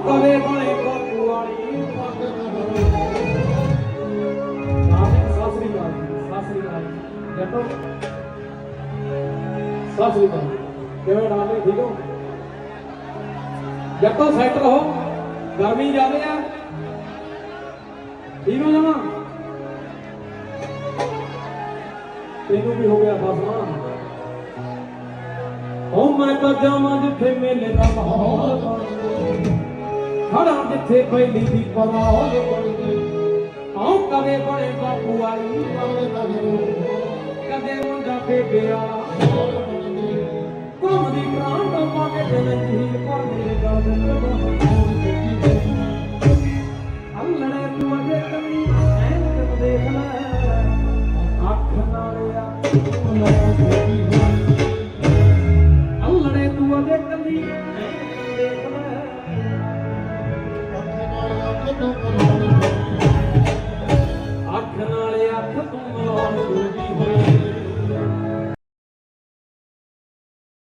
ਕਵੇ ਬਣੇ ਬਾਪੂ ਵਾਲੀ ਪੱਗ ਨਾਮ ਸਾਸਰੀ ਕਾਲ ਸਾਸਰੀ ਕਾਲ ਜੱਟੋ ਸਾਸਰੀ ਕਾਲ ਕਿਵੇਂ ਡਾਲੇ ਠੀਕ ਹੋ? ਜੱਟੋ ਸੈੱਟ ਰਹੋ। ਗਰਮੀ ਜ਼ਿਆਦੇ ਆ। ਠੀਕ ਹੋ ਜਾਣਾ ਤੈਨੂੰ ਵੀ ਹੋ ਗਿਆ ਫਸਣਾ ਹੋ ਮੈਂ ਤਾਂ ਜਾਵਾਂ ਜਿੱਥੇ ਮੇਲੇ ਦਾ ਖੜਾ ਜਿੱਥੇ ਪਹਿਲੀ ਦੀ ਪਰਾਲ ਬਣ ਆਉ ਕਦੇ ਬਣੇ ਬਾਪੂ ਆਈ ਕਦੇ ਮੁੰਡਾ ਬੇਬਿਆ ਘੁੰਮਦੀ ਪ੍ਰਾਣ ਤੋਂ ਪਾ ਦਿਲ ਜੀ ਪਰ ਗੱਲ ਅੱਲੜੇ ਤੂੰ ਅਜੇ ਕਮੀ ਐਨ ਦੇਖ ਲੈ, ਅੱਖ ਨਾਲ ਆ ਅੱਲੜੇ ああ。